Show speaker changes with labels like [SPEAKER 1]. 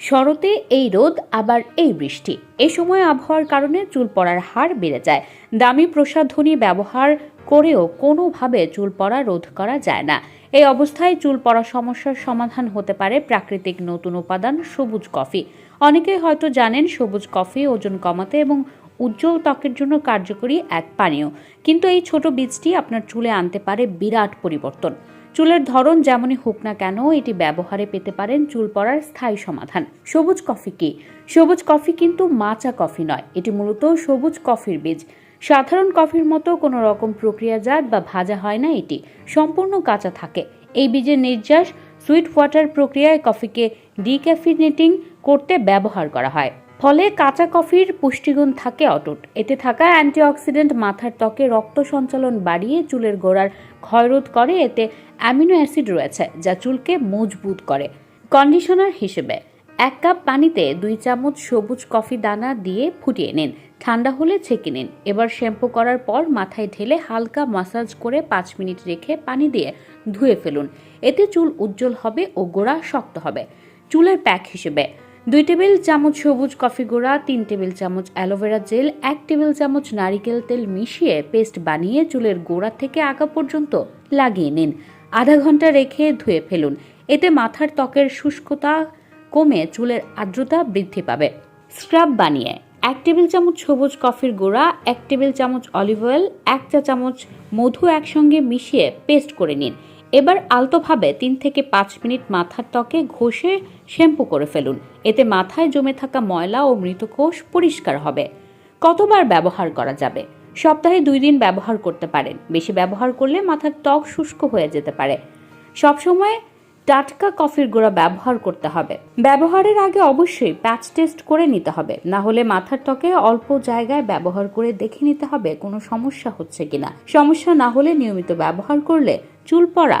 [SPEAKER 1] শরতে এই রোদ, আবার এই বৃষ্টি। এ সময় আবহাওয়ার কারণে চুল পড়ার হার বেড়ে যায়। দামি প্রসাধনী ব্যবহার করেও কোনোভাবে চুল পড়া রোধ করা যায় না। এই অবস্থায় চুল পড়া সমস্যার সমাধান হতে পারে প্রাকৃতিক নতুন উপাদান সবুজ কফি। অনেকেই হয়তো জানেন সবুজ কফি ওজন কমাতে এবং উজ্জ্বল ত্বকের জন্য কার্যকরী এক পানীয়। কিন্তু এই ছোট বীজটি আপনার চুলে আনতে পারে বিরাট পরিবর্তন। চুলের ধরন যেমনই হোক না কেন, এটি ব্যবহারে পেতে পারেন চুল পড়ার স্থায়ী সমাধান। সবুজ কফি কি? সবুজ কফি কিন্তু মাচা কফি নয়, এটি মূলত সবুজ কফির বীজ। সাধারণ কফির মতো কোনো রকম প্রক্রিয়াজাত বা ভাজা হয় না এটি, সম্পূর্ণ কাঁচা থাকে। এই বীজের নির্যাস সুইট ওয়াটার প্রক্রিয়ায় কফিকে ডিক্যাফিনেটিং করতে ব্যবহার করা হয়। ফলে কাঁচা কফির পুষ্টিগুণ থাকে অটুট। এতে থাকা অ্যান্টিঅক্সিডেন্ট মাথার ত্বকে রক্ত সঞ্চালন বাড়িয়ে চুলের গোড়ার ক্ষয়রোধ করে। এতে অ্যামিনো অ্যাসিড রয়েছে, যা চুলকে মজবুত করে। কন্ডিশনার হিসেবে এক কাপ পানিতে দুই চামচ সবুজ কফি দানা দিয়ে ফুটিয়ে নিন। ঠান্ডা হলে ছেঁকে নিন। এবার শ্যাম্পু করার পর মাথায় ঢেলে হালকা মাসাজ করে পাঁচ মিনিট রেখে পানি দিয়ে ধুয়ে ফেলুন। এতে চুল উজ্জ্বল হবে ও গোড়া শক্ত হবে। চুলের প্যাক হিসেবে দুই টেবিল চামচ সবুজ কফি গুঁড়া, তিন টেবিল চামচ অ্যালোভেরা জেল, এক টেবিল চামচ নারিকেল তেল মিশিয়ে পেস্ট বানিয়ে চুলের গোড়া থেকে আগা পর্যন্ত লাগিয়ে নিন। আধা ঘণ্টা রেখে ধুয়ে ফেলুন। এতে মাথার ত্বকের শুষ্কতা কমে চুলের আর্দ্রতা বৃদ্ধি পাবে। স্ক্রাব বানিয়ে এক টেবিল চামচ সবুজ কফির গুঁড়া, এক টেবিল চামচ অলিভ অয়েল, এক চা চামচ মধু একসঙ্গে মিশিয়ে পেস্ট করে নিন। এবার আলতোভাবে তিন থেকে পাঁচ মিনিট মাথার ত্বকে ঘষে শ্যাম্পু করে ফেলুন। এতে মাথায় জমে থাকা ময়লা ও মৃত কোষ পরিষ্কার হবে। কতবার ব্যবহার করা যাবে? সপ্তাহে দুই দিন ব্যবহার করতে পারেন। বেশি ব্যবহার করলে মাথার ত্বক শুষ্ক হয়ে যেতে পারে। সবসময় টাটকা কফির গুঁড়া ব্যবহার করতে হবে। ব্যবহারের আগে অবশ্যই প্যাচ টেস্ট করে নিতে হবে। না হলে মাথার ত্বকে অল্প জায়গায় ব্যবহার করে দেখে নিতে হবে কোনো সমস্যা হচ্ছে কিনা। সমস্যা না হলে নিয়মিত ব্যবহার করলে চুল পড়া